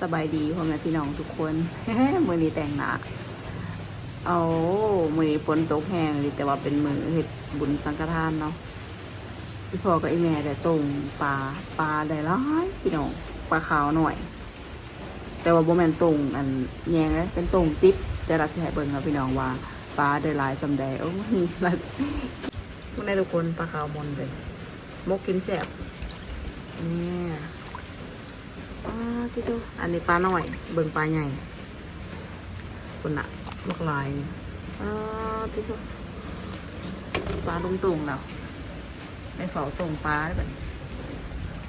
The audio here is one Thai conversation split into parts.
สบายดีพ่อแม่พี่น้องทุกคนมือนี้แต่งหนาเอามือนี้ฝนตกแห้งเลยแต่ว่าเป็นมือเห็ดบุญสังฆทานเนาะพี่พ่อกับไอแม่ได้ต้มปลาปลาได้ร้ายพี่น้องปลาขาวหน่อย แต่ว่าโบแมนตรงอันแยงเลยเป็นตรงจิ๊บแต่ราจะให้เบิ่งครับพี่น้องว่าปลาได้ลายสำแดงโอ้ยหลายพวกนี้ทุกคนปลาขาวมนเลยมกกินแสบเนี่ย ปลาที่ตัวอันนี้ปลาหน่อย เบิ่งปลาใหญ่คนน่ะบักลายนี่ปลาที่ตัวปลาลุงตุงแล้วในเฝาตรงปลาได้แบบ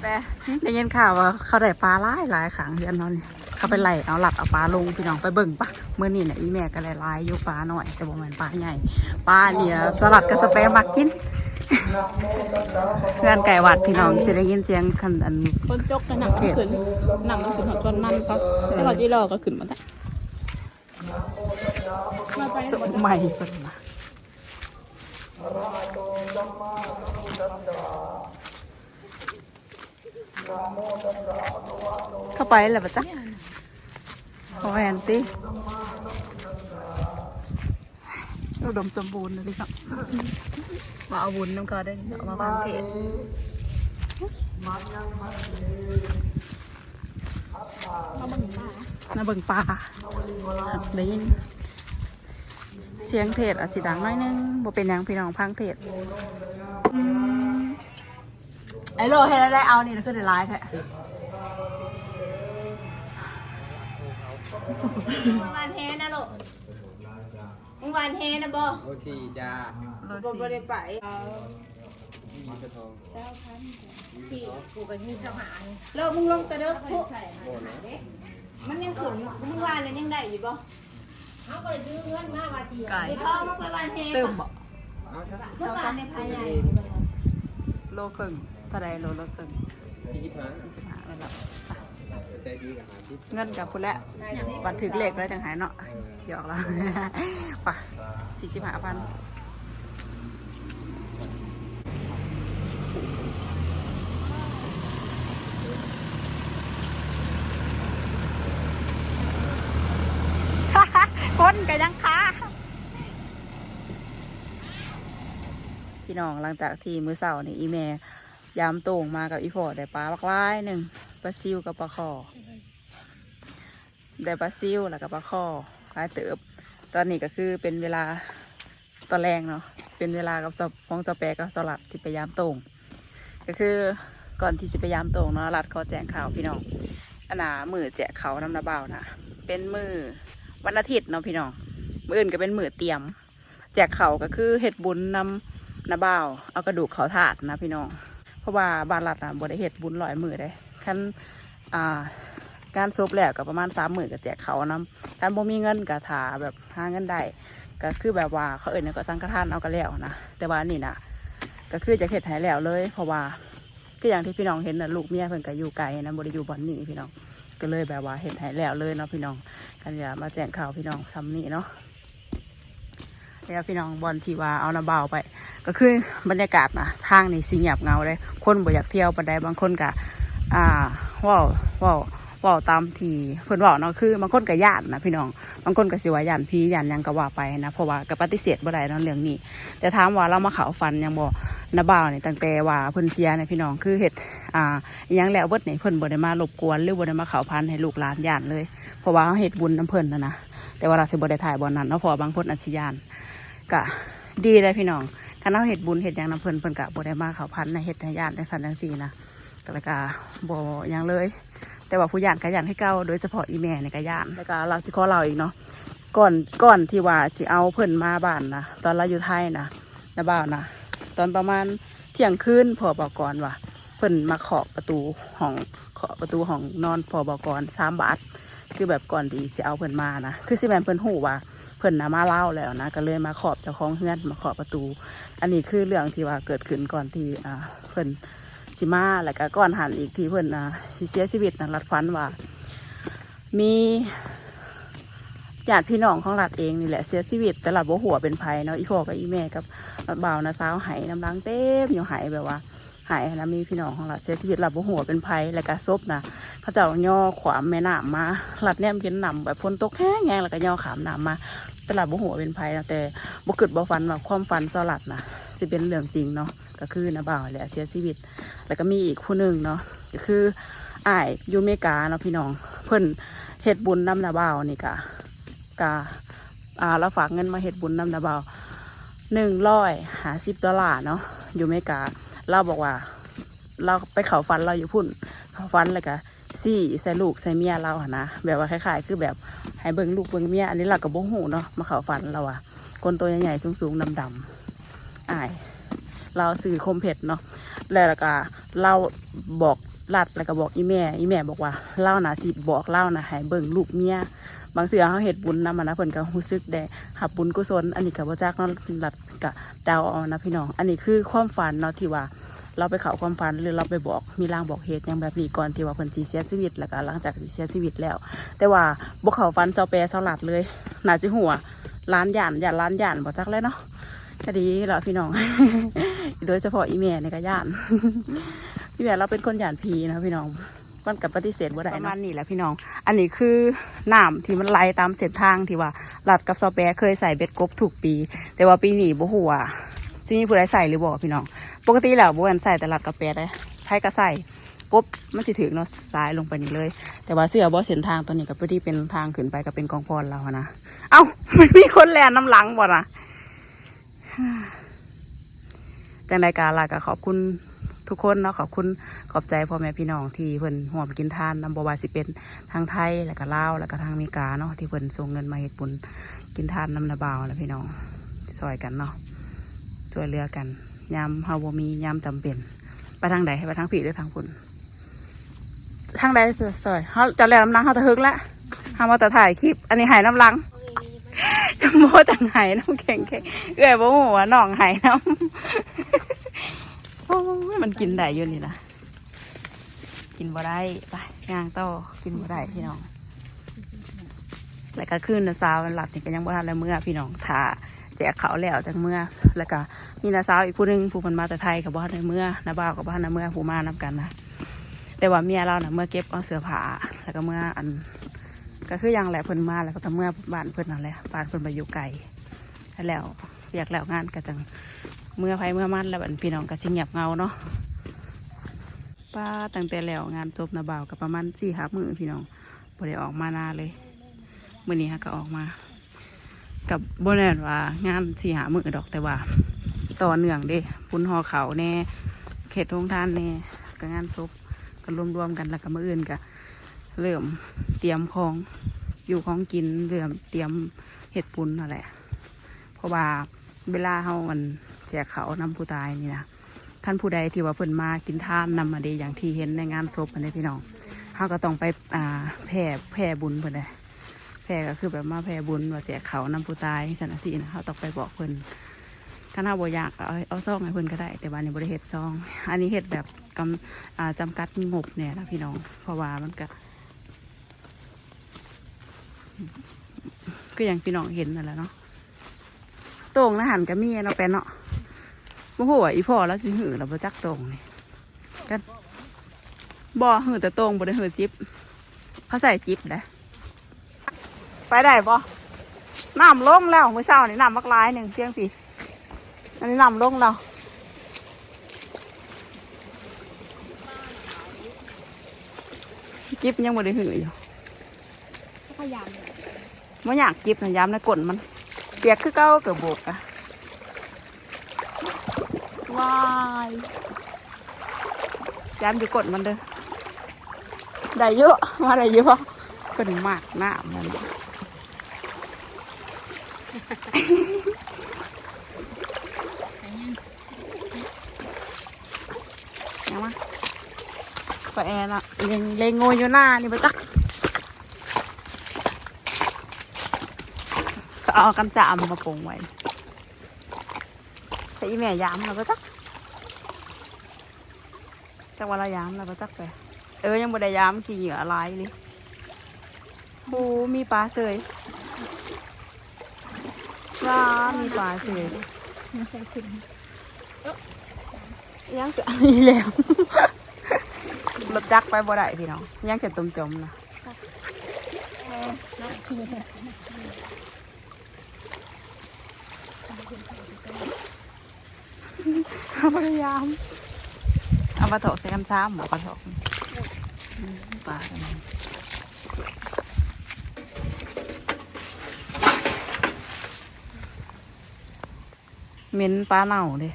แต่ได้ยินข่าวว่าเขาได้ปลาหลายหลายขังเดือนนอนนี่เขาไปไล่เอาหลัดเอาปลาลงพี่น้องไปเบิ่งปะเมื่อนี่เนี่ยอีแม่ก็เลยลายๆอยู่ปลาหน่อย แต่บ่แม่นปลาใหญ่ปลาเนี่ยสลัดกับสเปรย์มักกิน เพื่อนไก่วัดพี่น้องสิได้ยินเสียงคันอันคนจกกันหนังมันขึ้นหนังมันขึ้นหัวต้นมันก็แล้วก็จีรอก็ขึ้นมาได้สมัยเพิ่นมาเข้าไปแล้วปะจ๊ะพอแอนตี้อุดมสมบูรณ์เลยครับ มาเอาบุญน้ำกาได้นี่เอามาบางเพจมาเบิ่งปลาได้ยินเสียงเทศอาจสิดังหน้อยนึงบ่เป็นหยังพี่น้องพังเทศไอ้โลเฮ็ดแล้วได้เอานี่นะคือได้ร้ายแท้มึงวานแฮนะลูกมึงวานแฮนะบ่โอซีจ้า โลบ่สิบ่ได้ไปมีกระทงโลกมึงลงตะเด้อพุมันยังขึ้นมึงวานแล้วยังได้อยู่บ่ไก่ไปพ่อมึงไปวานแฮเติมบ่เอาซะมึงวานในภายในโลครึ่งเท่าใดโลละครึ่งสี่สิบห้าสี่สิบห้าแล้วล่ะใจดีกับหาทิพย์เงินกับพุ่นแล้วบัตรถึกเลขแล้วจังหายเนาะหยอกแล้วไป่ะสี่สิบห้าพันคนกันยังคะ พี่น้องหลังจากที่มื้อเสาร์นี่อีแม่ยามโต่งมากับอีพอได้ปลาบักลายหนึ่งปลาซิวกับปลาคอได้ปลาซิวแล้วก็ปลาคอคล้ายเติบ ตอนนี้ก็คือเป็นเวลาตอนแรงเนาะเป็นเวลากับสพองสแปรกับสลัดที่ไปยามโต่งก็คือก่อนที่จะไปยามโต่งเนาะรัดขอแจ้งข่าวพี่น้องอันนามือแจกเขาน้ำนาบ่านะเป็นมือวันอาทิตย์เนาะพี่น้องมืออื่นก็เป็นมือเตรียม แจกเขาก็คือเห็ดบุญนำ นาบ่าวเอากระดูกเขาถาดนะพี่น้อง เพราะว่าบ้านรัดอะบ่ได้เห็ดบุญลอยมือได้คันอ่าการซบแล้วก็ประมาณสามหมื่นก็แจกเขานำคันบ่มีเงินก็ถาแบบหาเงินได้ก็คือแบบว่าเขาเอ่ยก็สังฆทานเอาก็แล้วนะแต่ว่านี่นะก็คือจะเห็ดหายแล้วเลย เพราะว่าก็อย่างที่พี่น้องเห็นนะลูกเมียเพิ่นก็อยู่ไกลนะบ่ได้อยู่บ่อนนี่พี่น้องก็เลยแบบว่าเห็ดหายแล้วเลยเนาะพี่น้องกันอย่ามาแจ้งข่าวพี่น้องซ้ำนี่เนาะ แล้วพี่น้องบอลที่ว่าเอาน้ำเบาไป ก็คือบรรยากาศนะทางนี่สิเงียบเงาเลยคนบ่อยากเที่ยวปานใดบางคนก็อ่าว้าเว้าเว้าตามที่เพิ่อนเว้าเนาะคือบางคนก็ย่านนะพี่น้องบางคนก็สิว่าย่านผีย่านยังก็ว่าไปนะเพราะว่าก็ปฏิเสธบ่ได้เนาะเรื่องนี้ แต่ถามว่าเรามาเขาฟันยังบ่นาบ่าวนี่ยตั้งแต่ว่าเพิ่นเสียเนี่ยพี่น้องคือเฮ็ดอ่ายังแล้วเบิดนี่เพิ่อนบ่ได้มารบกวนหรือบ่ได้มาเขาพันให้ลูกหลานย่านเลย เพราะว่าเขาเฮ็ดบุญน้ำเพิ่นนะนะแต่ว่าเราสิบ่ได้ถ่ายบ่นั้นเนาะเพราะบางคนอาจสิย่าน ก็ดีเลยพี่น้องคันเอาเห็ดบุญเห็ดยังน้ำเพิ่นเพิ่นกะบ่ได้มาเขาพันในเห็ดให้ญาติในสันนังสีนะก็เลยกะบ่ยังเลย แต่ว่าผู้ญาติก็ญาติให้เก้าโดยเฉพาะอีแม่ในกะญาติแล้วก็เราสิขอเราอีกเนาะก่อนก่อนที่ว่าสิเอาเพิ่นมาบ้านนะตอนเราอยู่ไทยนะนะบ่าวนะตอนประมาณเที่ยงคืนพอบอกก่อนว่าเพิ่นมาเคาะประตูห้องเคาะประตูห้องนอนพอบอกก่อนสามบาทคือแบบก่อนที่สิเอาเพิ่นมานะคือสิแม่นเพิ่นหูว่า พิ่นนะมาเล่าแล้วนะก็เลยมาขอบเจ้าของเฮือนมาขอบประตู อันนี้คือเรื่องที่ว่าเกิดขึ้นก่อนที่อ่าเพิ่นสิมาแล้วก็ก่อนหันอีกที่เพิ่นอ่าที่เสียชีวิตนะรัดฟันว่า มีญาติพี่น้องของรัดเองนี่แหละเสียชีวิต แต่รัดบ่หัวเป็นภัยเนาะอีพ่อกับอีแม่กับบ่าวนะสาวไหายน้ำล้างเต็มอยู่ไหายแบบว่าไหายนะมีพี่น้องของรัดเสียชีวิตรัดบ่หัวเป็นภัยแล้วก็ศพนะเขาเจ้าย่อขวามแม่น้ำมาหลัดแนมกินน้ำแบบฝนตกแห้งแงแล้วก็ย่อขามน้ำมา ลาดบ่หัวเป็นภัยนะแต่บ่คิดบ่ฝันว่าความฝันสลัดนะสิเป็นเรื่องจริงเนาะก็คือนาบ่าวแหละเสียชีวิต แล้วก็มีอีกผู้หนึ่งเนาะก็คืออ้ายอยูเมกาเนาะพี่น้อง เพิ่นเฮ็ดบุญน้ำนาบ่าวนี่กะกะอ่าเราฝากเงินมาเฮ็ดบุญน้ำนาบ่าวหนึ่งร้อยหาสิบดอลลาร์เนาะยูเมกาเราบอกว่า เราไปเขาฟันเราอยู่พุ่นเขาฟันเลยกะ ซี่ใส่ลูกใส่เมียเราอะนะแบบว่าคล้ายๆ คือแบบให้เบิ่งลูกเบิ่งเมียอันนี้เรากับโบหูเนาะมาเขาฟันเราอะคนตัวใหญ่ๆสูงๆดำๆอาย เราสื่อคมเผ็ดเนาะแล้วก็เราบอกรัดแล้วก็บอกอีแม่ อีแม่บอกว่าเล่านะสิบอกเล่านะให้เบิ่งลูกเมียบางเถื่อเขาเห็ดบุญนำมานะเพิ่นก็รู้สึกได้หับบุญกุศลอันนี้กับว่าจากเนาะรัดกับดาวเอานะพี่น้อง อันนี้คือความฝันเนาะที่ว่า เราไปเขาความฝันหรือเราไปบอกมีลางบอกเหตุอย่างแบบนี้ก่อนที่ว่าเพิ่นจีเสียชีวิตแล้วก็หลังจากที่เสียชีวิตแล้ว แต่ว่าบกเขาฟันเจ้าแปรเสาหลัดเลยน่าจะหัวล้านหยานหยานล้านหยานบอกจักเลยเนาะคดีเหรอพี่น้อง โดยเฉพาะอีเมียในกระยานพี่แม่เราเป็นคนหยานพีนะพี่น้องมันกับปฏิเสธว่าได้ประมาณนี้แหละพี่น้อง อันนี้คือน้ำที่มันไหลตามเส้นทางที่ว่าหลัดกับซอแปรเคยใส่เบ็ดกบถูกปี แต่ว่าปีนี้บ่หัวซิมีผู้ใดใส่หรือบ่พี่น้อง ปกติแล้วบ่แม่นใส่แต่ลัดกับแปรได้ไผก็ใส่กบมันสิถึงเนาะซ้ายลงไปนี่เลย แต่ว่าเสื้อบ่เส้นทางตัวนี้ก็พอดีเป็นทางขึ้นไปก็เป็นกองพรเราอะนะเอ้ามันมีคนแลนน้ำหลังบ่นะจังใดกาลาก็ขอบคุณทุกคนเนาะขอบคุณขอบใจพ่อแม่พี่น้องที่เพิ่นห่วมกินทานนำบวาสิเป็นทางไทยแล้วก็ลาวแล้วก็ทางอเมริกาเนาะที่เพิ่นส่งเงินมาเฮ็ดบุญกินทานน้ำนาบาวแล้วพี่น้องซอยกันเนาะช่วยเหลือกัน ยามเฮาบ่มียามจำเป็น ไปทางใดไปทางผีหรือทางพุ่นทางใดซอยเฮาจะแล้วน้ำลังเฮาตะฮึกละเฮามาแต่ถ่ายคลิป อันนี้หายน้ำลังจะโมต่างหายน้ำแข็งแข็งเอ้อยบ่หัวาน้องหายน้ำโอ้ยมันกินได้อยู่นี่นะกินบ่ได้ไปย่างต่อกินบ่ได้พี่น้องแล้วก็ขึ้นนะสาวหลับนี่ก็ยังบ่ทันแล้วเมื่อพี่น้องถ่า แจกเขาแล้วจังเมื่อแล้วก็มีนาสาวอีกผู้หนึงผู้มันมาแต่ไทยกับบ้านในเมื่อนาบ่าวกับบ้านในเมื่อผู้มานำกันนะแต่ว่าเมียเราน่ะเมื่อเก็บเอาเสื้อผ้าแล้วก็เมื่ออัน ก็คือยังแหละเพิ่นมาแล้วก็ทำเมื่อบ้านเพิ่นนั่นแหละบ้านเพิ่นไปอยู่ไกลแล้วอยากแล้วงานก็จังเมื่อไฟเมื่อมันแล้วบัดพี่น้องก็สิเงียบเงาเนาะป้าตั้งแต่แล้วงานจบนาบ่าวกับประมาณสี่หามือพี่น้องบ่ได้ออกมานาเลยมื่อนี้ฮะก็ออกมา กับบ่แน่นว่างานสี่หามือดอกแต่ว่า ต่อเนื่องเด้ปุ้นหอเขาแน่ เขตโรงทานแน่ก็งานศพก็รวมๆกันแล้วก็มื่ออื่นก็เริ่มเตรียมของอยู่ของกินเริ่มเตรียมเห็ดปุ้นนั่นแหละเพราะว่าเวลาเฮามันแจกเขาวนำผู้ตายนี่นะท่านผู้ใดที่ว่าเพิ่นมากินท่านนำมาเดอย่างที่เห็นในงานศพอันนี้พี่น้องเขาก็ต้องไปอ่าแผ่แผ่บุญเพิ่นเลย ผ่ก็คือแบบมาแผ่บุญว่าแจกเขานำผู้ตายสันสินะเขาต้องไปบอกเพิ่นถ้าหน้าบ่อยากเอาเอาซองให้เพิ่นก็ได้ แต่ว่านี่บริเฮ็ดซอง อันนี้เฮ็ดแบบกำจำกัดงบเนี่ยนะพี่น้องเพราะว่ามันก็ก็อย่างพี่น้องเห็นนั่นแหละเนาะต่งนะหันก็มีเนาะแปนเนาะโอ้โหอีพ่อแล้วสิหือเราบ่จักต่งนี่กันบ่หือแต่ต่งบ่ได้หือจิ๊บเขาใส่จิ๊บได้ ไปได้บ่น้ำลงแล้วมื้อเช้านี่น้ำมักลายหนึ่งเพียงสิอันนี้น้ำลงแล้วจิ๊บยังบ่ได้หืออยู่พยายามไม่อยากจิ๊บนะย้ำในะกลนมัน เปียกคือเก้าเกือบโบกอะวายย้ำอยู่กดมันเด้อได้เยอะมาได้เยอะเป็นมากหน้ามัน ยังมาไปแอนอะเลงเลงงอยู่หน้านี่ไปตักเอากำสามมาปงไว้แต่อีแม่ย้ำเราก็จักจักว่าเราย้ำเราก็จักไปเออยังบ่ได้ย้ำขี่เหยื่อลายเลยบูมีปลาเสย ว้ามีปลาเสยไม่ใช่ถึงยังจะอีแล้วรถจักรไปบ่ได้พี่น้องยังจะตุ่มจมนะพยายามเอาปลาถอกใส่กันซ้ำหมอปลาถอกอืมปลาตัวนั้น เหม็นปลาเน่าเลย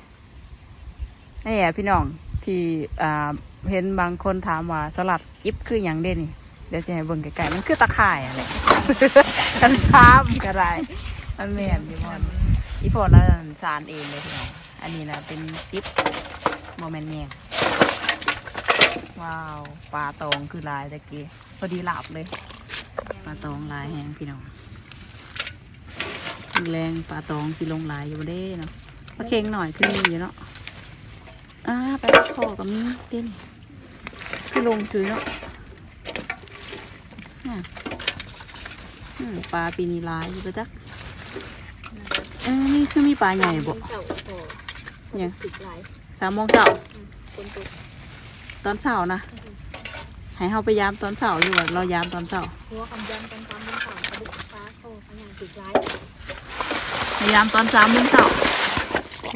นี่แหละพี่น้องที่อ่าเห็นบางคนถามว่าสลัดจิ๊บคืออย่างเด่นี่เดี๋ยวจะให้เบิ่งไกลๆมันคือตะข่ายอะไรกันซ้ำก็ได้มันแม่นพี่พอนพี่พอนแล้วสารเองเลยพี่น้องอันนี้นะเป็นจิ๊บโมเมนต์แยว้าวปลาตองคือลายตะกี้พอดีหลับเลยปลาตองลายแห้งพี่น้องแรงปลาตองสิลงลายอยู่บ่เด้เนาะ ปลาเค็งหน่อยขึ้นมีอยู่เนาะอ่าไปลาคอกับมีเต้นคือลงซื้อเนาะน่ะอืมปลาปีนี้ลายอยู่ปะจ๊ะเออนี่คือมีปลาใหญ่บ่เสาโอ้ยังสิบหลายสามโมงเช้าคนตกตอนเช้านะให้เฮาไปยามตอนเช้าอยู่ว่าเรายามตอนเช้าหัวคำยันกันตามบนเขากระดูกฟ้าโอ้ขนาดสิบหลายพยายามตอนสามโมงเช้า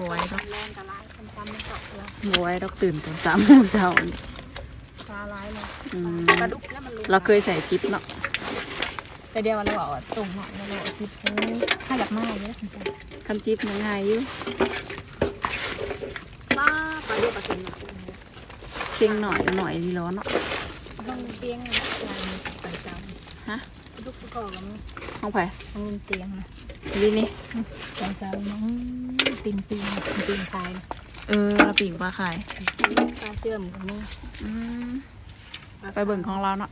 โวยดอกแรงกระไรคำจำมันเกาะเลยโวยดอกตื่นตอนสามโมงเช้านี่ฟ้าร้ายเลยอืมกระดูกแล้วมันรู้เราเคยใส่จิ๊บเนาะแต่เดียวเราบอกว่าตรงหน่อยเราบอกคิดเออถ้าอยากมากเลยคุณจ้าทำจิ๊บยังไงอยู่ป้าปลาเดียวปลาเค็มหน่อยเคียงหน่อยหน่อยดีร้อนเนาะต้องเตียงนะยายมีไปเช้าฮะกระดูกกระบอกแล้วห้องไผ่ต้องเตียงนะดีนี่ไปเช้าน้อง ติงติงติงคายเออเราปิ่งปลาขายปลาเชื่อมกับนี่อืมไปเบิ่งของเราเนาะ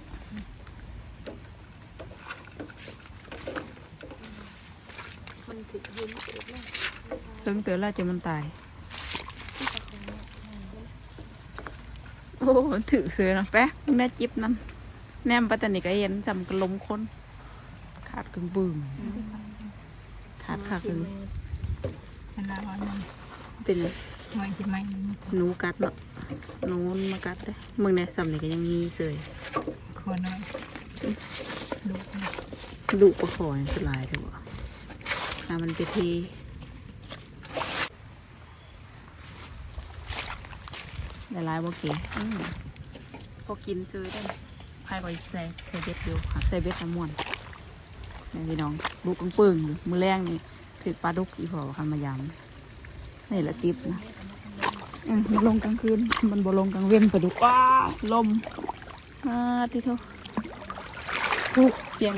มันถึงยืนเสร็จแล้วเพิ่งเตือนแล้วจะมันตาย โอ้ถือเสือเนาะแป๊ะแมึงได้จิ๊บนั่นแนมปแต่นี่ก็เห็นจำกระลมคน ขาดกึ่งบึงขาดขาดกึ่ง เป็นหอยสิไหมหนูกัดเนาะหนูมันมากัดเลยมึงเนี่ยสำนี่ก็ยังมีเสยขวน้อยดูดุปลาคอยคือหลายเถอะอะมันไปเทได้หลายบ่เก๋อืมพอกินเจอได้ใครก็ใส่ใส่เบ็ดอยู่หักใส่เบ็ดน้ำม่วนนี่พี่น้องลูกกังปึ้งอยู่มือแรงนี่ถือปลาดุกอีพอคันมายำ นี่แหละจิบนะอืมมันลงกลางคืน มันบ่ลงกลางเว้นปลาดุกว้าลมอ่าที่เท่าฮู้เพียง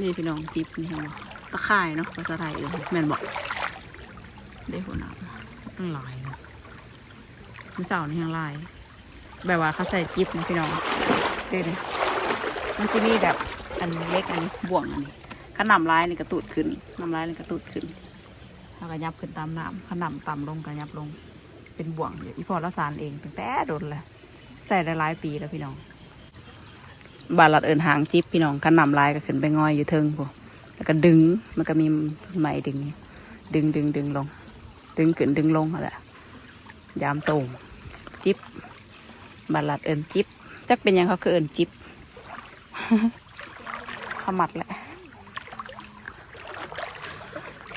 นี่พี่น้องจิบนี่เห็นบ่ตะข่ายเนาะภาษาไทยเออแม่นบอกได้หัวหน้ำตั้งหลายเนาะมันเสาร์นี่ยังหลาย แบบว่าเขาใส่จิบนะพี่น้องเด้เลยมันจะมีแบบอันเล็กอันนี้บ่วงอันนี้ขนำลายนี่กระตุดขึ้นน้ำลายนี่กระตุดขึ้น แล้วก็ยับขึ้นตามน้ำขนำต่ำลงก็ยับลง เป็นบ่วงเดี๋ยวอีพอละสารเองตั้งแต่โดนเลยใส่ได้หลายปีแล้วพี่น้อง บาลัดเอินหางจิ๊บพี่น้องขนำลายก็ขึ้นไปงอยอยู่เทิงพวกแล้วก็ดึงมันก็มีไหมดึงดึงดึงดึงลง ดึงขึ้นดึงลงอะไรยามโตงจิ๊บบาลัดเอินจิ๊บจักเป็นยังเขาคือเอินจิ๊บขมัดแหละ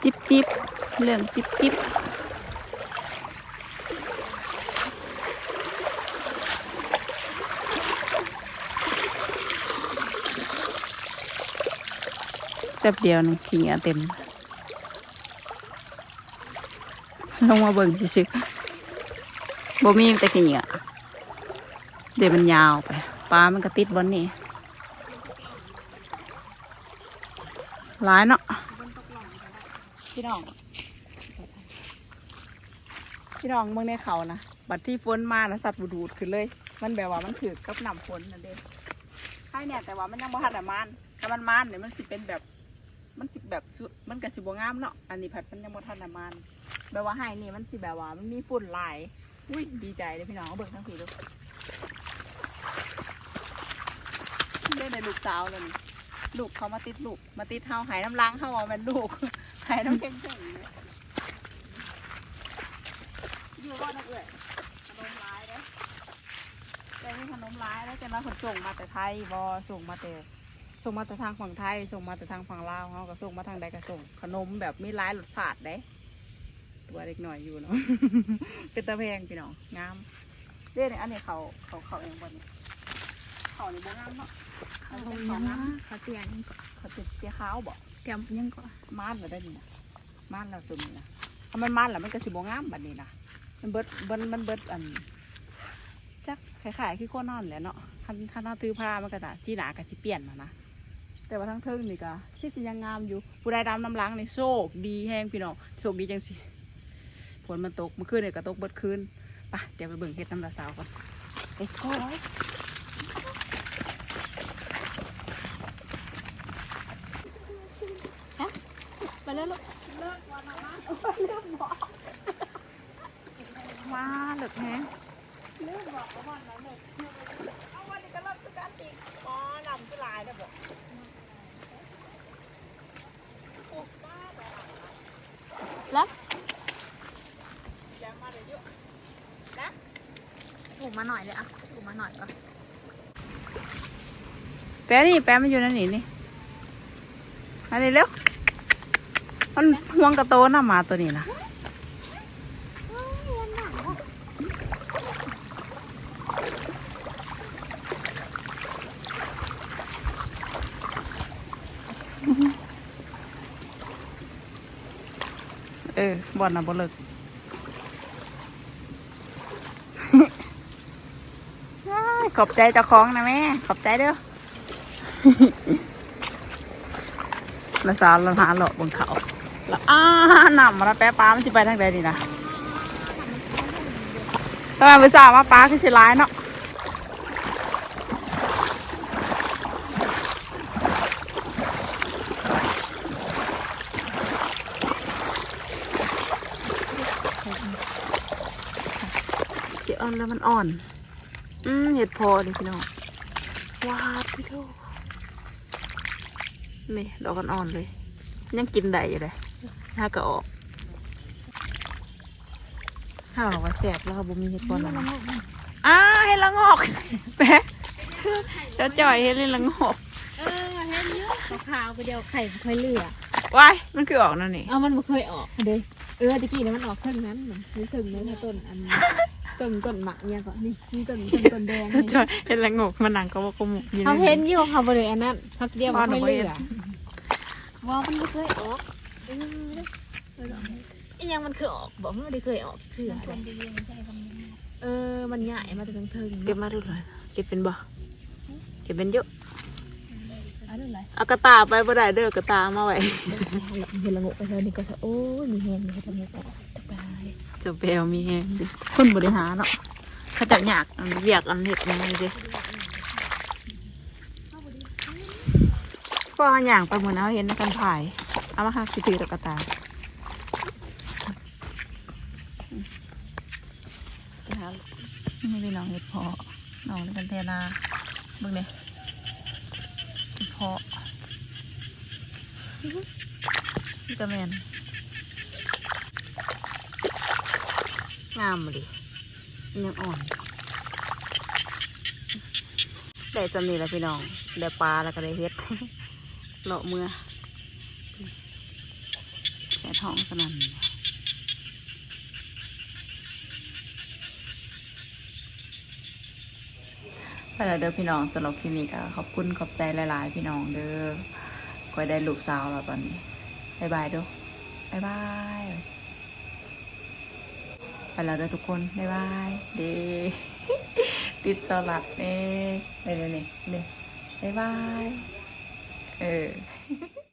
จิ๊บจิ๊บ เรื่องจิบจิบแป๊บเดียวหนึงขี้เหงื่อเต็ม ลงมาเบิ่งสิบ่มีแต่ขี้เหงื่อเดี๋ยวมันยาวไปปลามันก็ติดบนนี่หลายเนาะพี่น้อง พี่น้องเมืองในเขานะบัดที่ฝนมานะสัตว์บูดูดขึ้นเลย มันแบบว่ามันถือกับน้ำฝนนั่นเองใช่เนี่ยแต่ว่ามันยังบ่ทันได้มานถ้ามันมานเนี่ยมันสิเป็นแบบ มันสิแบบสุมันก็สิบ่งามเนาะอันนี้ผัดมันยังบ่ทันได้มานแบบว่าให้นี่มันสิแบบว่ามันมีฝุ่นหลายอุ้ยดีใจเลยพี่น้องเบิ่งทั้งผีดูได้ในลูกสาวเลยลูกเขามาติดลูก มาติดเฮาหายน้ำล้างเฮาเอาเป็นลูกหายน้ำเก่งๆ เนี่ยอยู่บ้านนักเอ่ยอารมณ์ร้ายเด้อมีขนมร้ายแล้วจะมาขนส่งมาแต่ไทยบอส่งมาแต่ส่งมาแต่ทางฝั่งไทยส่งมาแต่ทางฝั่งลาวเขาก็ส่งมาทางใดก็ส่ง ขนมแบบมีร้ายรสชาติได้ตัวเล็กหน่อยอยู่เนาะเป็นตะแพงพี่น้องงามเด้เนี่ยอันนี้เขาเขาเขาเองบนเขานี่บ่งามเนาะเขาเขายัเป็นงเขางามเขาเตียนเขาติดเสียขาวบ่เตรียมยังก่อนม่านเราได้นี่นะม่านเราสุดนี่นะถ้ามันม่านแล้วมันก็สิบ่งามบัดนี้นะ มันเบิดมันมันเบิดอันจักคล้ายๆคือก้นนอนแหละเนาะคันคันเอาตื้อผ้ามันก็จะจีหนากับสิเปลี่ยนมานะแต่ว่าทั้งเทิงนี่ก็ที่สิยังงามอยู่ผู้ใดดำน้ำล้างในโชคดีแห้งพี่น้องโชคดีจังสิฝนมันตกเมื่อคืนเนี่ยก็ตกเบิดคืนไปเดี๋ยวไปเบิ่งเห็ดน้ำตาสาวก่อนเอ็กซ์โก้ร้อย ไปแล้วลูก มาเหลือกแห้งแล้วปลูกมาหน่อยเลยอะปลูกมาหน่อยก่อนแปะนี่แปะมันอยู่นั่นนี่นี่อันนี้เร็วมันห่วงกระโตนน่ะหมาตัวนี้นะ เออบอลนะบอลเลิกขอบใจเจ้าของนะแม่ ขอบใจเด้อละสาวเราหาหลอบนเขาล้วอ้าหนำมาแล้วแป๊ะปลามันจะไปทางใดดีนะทำไมไปสาวมาปลาคือสิร้ายเนาะเจ้าอ่อน แล้วมันอ่อน อืมเห็ดพอดิพี่น้องว้าวพี่โตนี่ดอกอ่อนๆเลย ยังกินได้อยู่เลยถ้าก็ออกถ้าบอกว่าแสบแล้วก็บ่มีเห็ดก่อนแล้วนะอ้าเห็ดละงอกแปะเจ้าจ่อยเห็ดเลยละงอกเออเห็นเยอะขาวๆไปเดียวไข่ไม่ค่อยเหลือว้ายมันคือออกนั่นนี่เอามันไม่เคยออกเด้เออตะกี้เนี่ยมันออกเท่งนั้นน่ะนี่ถึงเลยนะต้นอัน ต้นต้นหมักเนี่ยก่อนนี่นี่ต้นต้นต้นแดงเจ้าจ่อยเห็ดละงอกมันหนังก็ว่าก็หมุกอยู่เขาในเห็นนั้นอยู่เขาบริเวณนั้นพักเดียวมันไม่เหลือบ้านบ่เห็นว่ามันไม่เคยออกเออไอ้ยังมันเคยออกบอกว่าไม่ได้เคยออกคืออะไรเออมันใหญ่มาแต่ทั้งเทิงเก็บมาดูเลยเก็บเป็นบ่เก็บเป็นเยอะ อะไรอะไรเอากระตาไปบ่ได้เด้อกระตามาไว้เห็นละงกไปเท่านี้ก็จะโอ้ยมีแหงมีทำไงต่อตายเจะแปลวมีแฮงดิคนบริหารเนาะเขาจักอยากอันเวียกอันเห็ดยังไงดิก็เอาอย่างไปเหมือนเอาเห็นในกันถ่าย เอามาค่ะสิถือตะกะตานี่พี่น้องเห็ดเพาะน้องในกันเทนาเบิ่งเนี่ย เห็ดเพาะนี่ก็แมนงามมาดิมันยังอ่อน ได้สำนีแล้วพี่น้อง ได้ปลาแล้วก็ได้เฮ็ดเลาะเมื่อแค่ท้องสนั่น ไปแล้วเด้อพี่น้องสำหรับคลิปนี้ก็ขอบคุณขอบใจหลายๆ พี่น้องเด้อคอได้ลูกสาวแล้วตอนนี้บายบายเด้อบายบายไปแล้วเด้อทุกคนบายบายเดติดสลัดเน่เน่เน่เน่บายบายเออ